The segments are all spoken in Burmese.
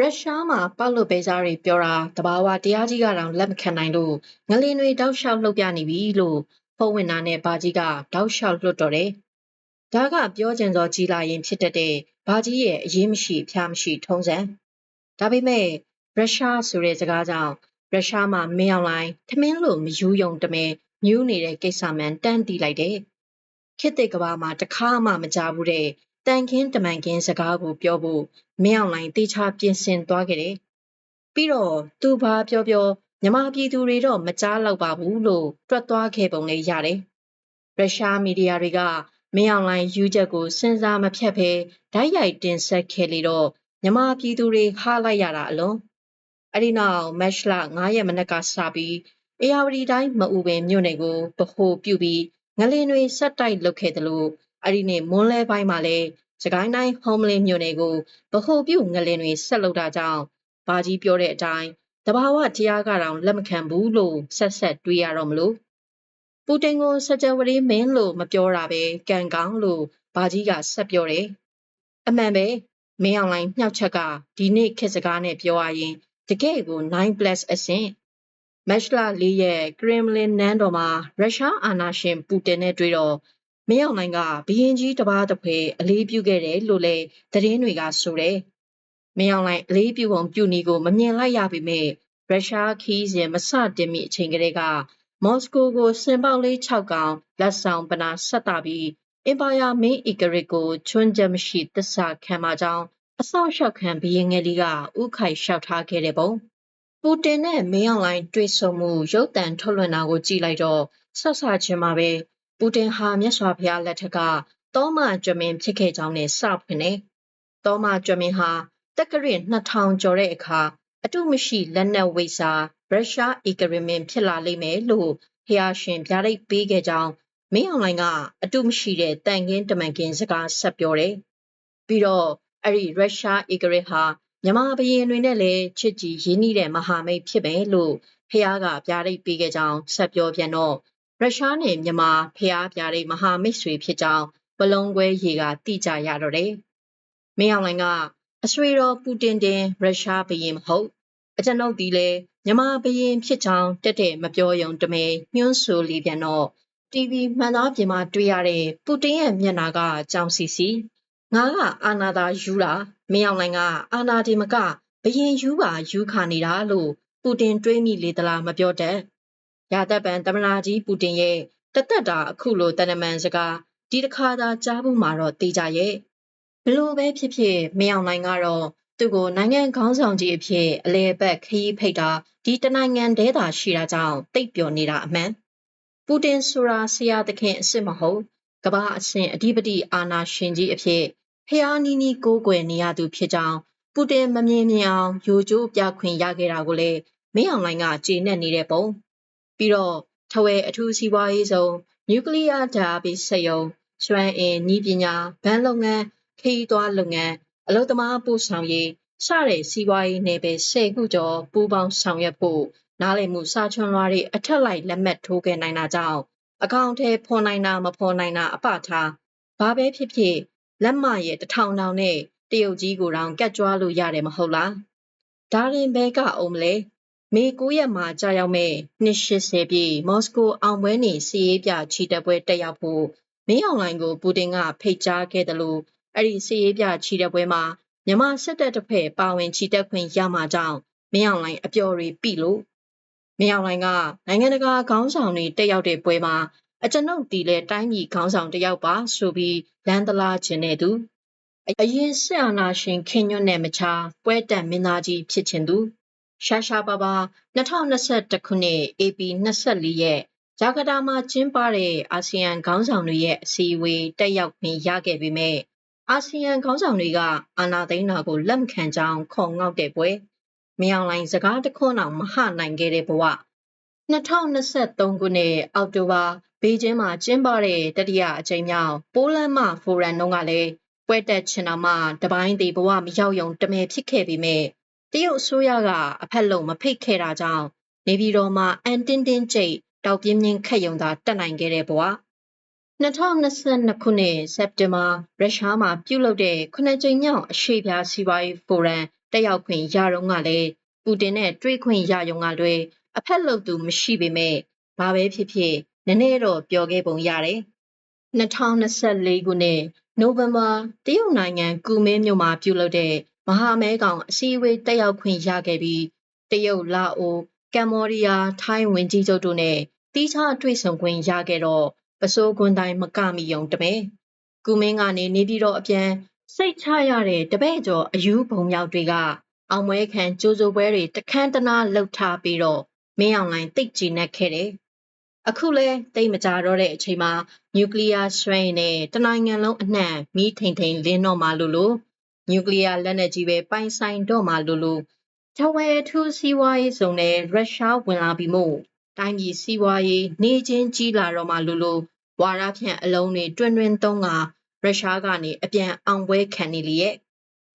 ရုရှားမှာပေါက်လို့ပဲစားတွေပြောတာတဘာဝတရားကြီးကတောင်လက်မခံနိုင်လို့ငလင်တွေတောက်လျှောက်လှုပ်ပြနေပြီလို့ဖုံးဝင်နာနဲ့ဘာကြီးကတောက်လျှောက်လွတ်တော်တယ်။ဒါကပြောကျင်သောကြီးလာရင်ဖြစ်တတ်တဲ့ဘာကြီးရဲ့အရေးမရှိဖျားမရှိထုံးစံ။ဒါပေမဲ့ရုရှားဆိုတဲ့စကားကြောင့်ရုရှားမှာမင်းအောင်လိုင်းထမင်းလို့မယူယုံတမဲညူးနေတဲ့ကိစ္စမှန်တန်းတီးလိုက်တယ်။ခေတ်သစ်ကဘာမှာတခါမှမကြဘူးတဲ့တ န်ခင်းတမန်ခင်းစကားကိုပြောဖို့မင်းအောင်လိုင်းတေချာပြင်ဆင်သွားခဲ့တယ်။ပြီးတော့သူဘာပြောပြောမြမပြည်သူတွေတော့မကြားတော့ပါဘူးလို့တွက်သွားခဲ့ပုံလေးရတယ်။ရုရှားမီဒီယာတွေကမင်းအောင်လိုင်းယူချက်ကိုစဉ်းစားမဖြတ်ဘဲဓာတ်ရိုက်တင်ဆက်ခဲ့လေတော့မြမပြည်သူတွေဟားလိုက်ရတာအလုံး။အဲ့ဒီနောက်မက်လ9ရက်မနက်ကစပြီးအေယာဝတီတိုင်းမအူပင်မြို့နယ်ကိုဗဟိုပြုပြီးငလင်တွေဆက်တိုက်လုပ်ခဲ့တယ်လို့ အဲ့ဒီနေ့မွန်းလဲပိုင်းမှာလည်းစကိုင်းတိုင်းဟုံးမလင်းမြို့နယ်ကိုဗဟိုပြုငလင်တွေဆက်လုပ်တာကြောင့်ဘာကြီးပြောတဲ့အတိုင်းတဘာဝတရားကတောင်လက်မခံဘူးလို့ဆက်ဆက်တွေးရတော့မလို့ပူတင်ကိုစကြဝဠာမင်းလို့မပြောတာပဲကံကောင်းလို့ဘာကြီးကဆက်ပြောတယ်အမှန်ပဲမင်းအောင်လိုင်းမြောက်ချက်ကဒီနေ့ခေတ်စကားနဲ့ပြောရရင်တကယ်ကို 9+ အဆင့်မက်လ၄ရက်ကရင်မလင်နန်းတော်မှာရုရှားအာဏာရှင်ပူတင်နဲ့တွေ့တော့ မင်းအောင်လှိုင်ကဘရင်ကြီးတပါးတစ်ဖွဲအလေးပြုခဲ့တယ်လို့လည်းသတင်းတွေကဆိုတယ်။မင်းအောင်လှိုင်အလေးပြုပုံပြုနည်းကိုမမြင်လိုက်ရပေမဲ့ရုရှားခီးစဉ်မစတင်မီအချိန်ကလေးကမော်စကိုကိုစင်ပေါက်လေး6កောင်လက်ဆောင်ပနာဆက်တာပြီးအင်ပါယာမင်းအီဂရစ်ကိုချွန်းချက်မရှိသစ္စာခံမကြောင်းအဆောက်အအုံခံဘရင်ငယ်လေးကဥခိုင်လျှောက်ထားခဲ့တဲ့ပုံပူတင်နဲ့မင်းအောင်လှိုင်တွေ့ဆုံမှုရုပ်တံထုတ်လွှင့်တာကိုကြည့်လိုက်တော့ဆက်ဆချင်းမှာပဲ ပူတင်ဟာမြတ်စွာဘုရားလက်ထက်ကတောမကျွမင်ဖြစ်ခဲ့ကြောင်းနဲ့စဖွင့်တယ်။တောမကျွမင်ဟာတက္ကရာ2000ကျော်တဲ့အခါအတုမရှိလက်နက်ဝိစာရုရှားဧကရမင်ဖြစ်လာလိမ့်မယ်လို့ဖျားရှင်ဗျာဒိတ်ပေးခဲ့ကြောင်းမင်းအောင်လိုင်းကအတုမရှိတဲ့တန်ကင်းတမန်ကင်းစကားဆက်ပြောတယ်။ပြီးတော့အဲ့ဒီရုရှားဧကရဟာမြမဘရင်တွေနဲ့လည်းချစ်ကြည်ရင်းနှီးတဲ့မဟာမိတ်ဖြစ်မယ်လို့ဖះကဗျာဒိတ်ပေးခဲ့ကြောင်းဆက်ပြောပြန်တော့ ရုရှားနဲ့မြန်မာဖျားပြတဲ့မဟာမိတ်ဆွေဖြစ်ကြောင်းဘလုံးခွဲရေကတိကျရတော့တယ်။မင်းအောင်လှိုင်ကအဆွေတော်ပူတင်တင်ရုရှားဘရင်မဟုတ်အကျွန်ုပ်ဒီလေမြန်မာဘရင်ဖြစ်ကြောင်းတက်တဲ့မပြောယုံတမဲညွှန်းဆိုလီပြန်တော့ TV မှန်သားပြင်မှာတွေ့ရတဲ့ပူတင်ရဲ့မျက်နှာကကြောင်စီစီငါကအာနာသာယူတာမင်းအောင်လှိုင်ကအာနာဒီမကဘရင်ယူပါယူခါနေတာလို့ပူတင်တွေးမိလေသလားမပြောတတ် ရာသက်ပံသမနာကြီးပူတင်ရဲ့တသက်တာအခုလိုတနမန်စကားဒီတစ်ခါသာကြားဖို့မှာတော့တေးကြရဲ့ဘလို့ပဲဖြစ်ဖြစ်မင်းအောင်နိုင်ကတော့သူ့ကိုနိုင်ငံခေါင်းဆောင်ကြီးအဖြစ်အလဲပတ်ခရီးဖိတ်တာဒီတနိုင်ငံတည်းသာရှိတာကြောင့်တိတ်ပျော်နေတာအမှန်ပူတင်ဆိုတာဆရာသခင်အစ်စ်မဟုတ်ကမ္ဘာအဆင့်အဓိပတိအာဏာရှင်ကြီးအဖြစ်ဖျားနီးနီးကိုးကွယ်နေရသူဖြစ်ကြောင်းပူတင်မမြင်မြင်အောင်ယိုကျိုးပြခွင့်ရခဲ့တာကိုလေမင်းအောင်လိုင်းကကြေနဲ့နေတဲ့ပုံ ပြီးတော့ထဝဲအထူးစီးပွားရေးဆောင်နျူကလ িয়ার ဓာတ်ပိစက်ရုံစွမ်းအင်နည်းပညာဗန်းလုပ်ငန်းခရီးသွားလုပ်ငန်းအလုပ်သမားပို့ဆောင်ရေးစတဲ့စီးပွားရေးနယ်ပယ်၁၀ခုကျော်ပူးပေါင်းဆောင်ရွက်ဖို့နားလည်မှုစာချွန်လွှာတွေအထက်လိုက်လက်မှတ်ထိုးခဲ့နိုင်တာကြောင့်အကောင့်ထဲဖော်နိုင်တာမဖော်နိုင်တာအပထားဘာပဲဖြစ်ဖြစ်လက်မရဲ့တထောင်ထောင်နဲ့တရုတ်ကြီးကိုတောင်ကတ်ကြွားလို့ရတယ်မဟုတ်လားဒါရင်ဘဲကအောင်မလဲ မေ9ရက်မှာကြာရောက်မဲ့280ပြည့်မော်စကိုအောင်ပွဲနေစီရေးပြချီတက်ပွဲတက်ရောက်ဖို့မင်းအောင်လိုင်းကိုပူတင်ကဖိတ်ကြားခဲ့တယ်လို့အဲ့ဒီစီရေးပြချီတက်ပွဲမှာမြန်မာစစ်တပ်တစ်ဖက်ပါဝင်ချီတက်ခွင့်ရမှာကြောင့်မင်းအောင်လိုင်းအပျော်တွေပြီလို့မင်းအောင်လိုင်းကနိုင်ငံတကာခေါင်းဆောင်တွေတက်ရောက်တဲ့ပွဲမှာအကျွန်ုပ်တီလဲတိုင်းပြည်ခေါင်းဆောင်တယောက်ပါဆိုပြီးလမ်းတလားခြင်းတဲ့သူအရင်ဆရာနာရှင်ခင်ညွတ်နဲ့မချာပွဲတက်မင်းသားကြီးဖြစ်ခြင်းသူ ရှာရှာပါပါ2021ခုနှစ် AP 24ရက်ဂျာကာတာမှာကျင်းပတဲ့အာဆီယံခေါင်းဆောင်တွေရဲ့အစည်းအဝေးတက်ရောက်ခွင့်ရခဲ့ပေမဲ့အာဆီယံခေါင်းဆောင်တွေကအာဏာသိမ်းတာကိုလက်မခံကြောင်းခေါ်ငေါက်တဲ့ပွဲမြောင်လိုင်းစကားတခွန်းအောင်မဟနိုင်ခဲ့တဲ့ဘဝ2023ခုနှစ်အောက်တိုဘာဘေကျင်းမှာကျင်းပတဲ့တတိယအကြိမ်မြောက်ပိုးလန်းမဖိုရမ်တုန်းကလည်းပွဲတက်ချင်တာမှတပိုင်းသေးဘဝမရောက်ယုံတမဲဖြစ်ခဲ့ပေမဲ့ တရုတ်အစိုးရကအဖက်လုံးမဖိတ်ခဲ့တာကြောင့်နေပြည်တော်မှာအန်တင်းတင်းကျိတ်တောက်ပြင်းပြင်းခက်ယုံသာတက်နိုင်ခဲ့တဲ့ဘဝ2022ခုနှစ်စက်တင်ဘာရုရှားမှာပြုလုပ်တဲ့ခုနှစ်ကြိမ်မြောက်အရှေ့ပြားစီးပွားရေးဖိုရမ်တက်ရောက်ခွင့်ရတော့ကလည်းပူတင်နဲ့တွေ့ခွင့်ရရုံကလွဲအဖက်လုပ်သူမရှိပေမဲ့ဘာပဲဖြစ်ဖြစ်နည်းနည်းတော့ပြောခဲ့ပုံရတယ်2024ခုနှစ်နိုဝင်ဘာတရုတ်နိုင်ငံကူမင်းမြို့မှာပြုလုပ်တဲ့ မဟာမဲကောင်အစည်းအဝေးတက်ရောက်ခွင့်ရခဲ့ပြီးတရုတ်လာအိုကမ္ဘောဒီးယားထိုင်းဝင်ကြီးချုပ်တို့နဲ့တီးခြားတွေ့ဆုံခွင့်ရခဲ့တော့ပစိုးကွန်းတိုင်းမကမိယုံတမဲကူမင်းကနေနေပြီးတော့အပြန်စိတ်ချရတဲ့တပည့်ကျော်အယူဘုံမြောက်တွေကအောင်မွဲခံကြိုးစိုးပွဲတွေတခန်းတနာလှုပ်ထားပြီးတော့မင်းအောင်လိုင်းတိတ်ကြည်နက်ခဲ့တယ်အခုလဲတိတ်မကြတော့တဲ့အချိန်မှာနျူကလ িয়ার ဆွဲရင်နဲ့တနိုင်ငံလုံးအနှံ့မီးထိန်ထိန်လင်းတော့မှလို့လို့ နျူကလ িয়ার လက်နက်ကြီးပဲပိုင်ဆိုင်တော့မှလို့လို့ဂျဝဲထူးစီးပွားရေးစုံနဲ့ရုရှားဝင်လာပြီးမို့တိုင်းပြည်စီးပွားရေးနေချင်းကြီးလာတော့မှလို့လို့ဝါရဖြန့်အလုံးတွေတွင်တွင်သုံးကရုရှားကနေအပြန်အောင်ပွဲခံနေလေရဲ့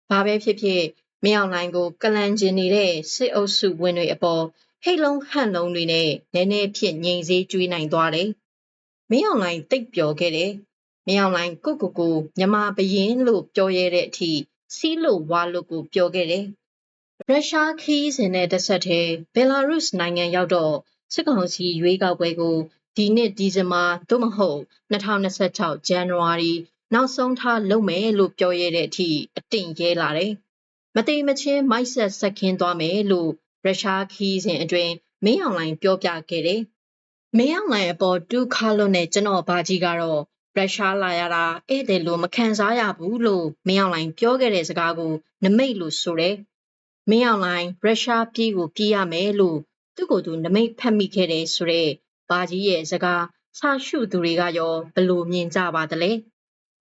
ဘာပဲဖြစ်ဖြစ်မင်းအောင်လိုင်းကိုကလန်ကျင်နေတဲ့စစ်အုပ်စုဝင်တွေအပေါ်ဟိတ်လုံးဟန့်လုံးတွေနဲ့နည်းနည်းဖြစ်ငြိမ်စေးကျွေးနိုင်သွားတယ်။မင်းအောင်လိုင်းတိတ်ပျော်ခဲ့တယ်။မင်းအောင်လိုင်းကိုကိုကိုမြမဘရင်လို့ပြောရတဲ့အထိ စီးလို့ဝါလို့ကိုပြောခဲ့တယ်။ရုရှားခီးစင်တဲ့တဆက်ထဲဘယ်လာရုစ်နိုင်ငံရောက်တော့စစ်ကောင်စီရွေးကောက်ပွဲကိုဒီနှစ်ဒီဇင်ဘာသို့မဟုတ်2026ဇန်နဝါရီနောက်ဆုံးထားလုပ်မယ်လို့ပြောရတဲ့အထိအတင့်ရဲလာတယ်။မတိမချင်းမိုက်ဆက်ဆက်ခင်းသွားမယ်လို့ရုရှားခီးစဉ်အတွင်းမင်းအောင်လှိုင်ပြောပြခဲ့တယ်။မင်းအောင်လှိုင်အပေါ်တူခါလွတ်နဲ့ကျွန်တော်ဘာကြီးကတော့ ရုရှားလာရတာဧည့်သည်လို့မခံစားရဘူးလို့မင်းအောင်လှိုင်ပြောခဲ့တဲ့စကားကိုနမိတ်လို့ဆိုတယ်။မင်းအောင်လှိုင်ရုရှားပြည်ကိုပြေးရမယ်လို့သူ့ကိုယ်သူနမိတ်ဖတ်မိခဲ့တယ်ဆိုတော့ဘာကြီးရဲ့စကားဆာရှုသူတွေကရောဘလို့မြင်ကြပါသလဲ။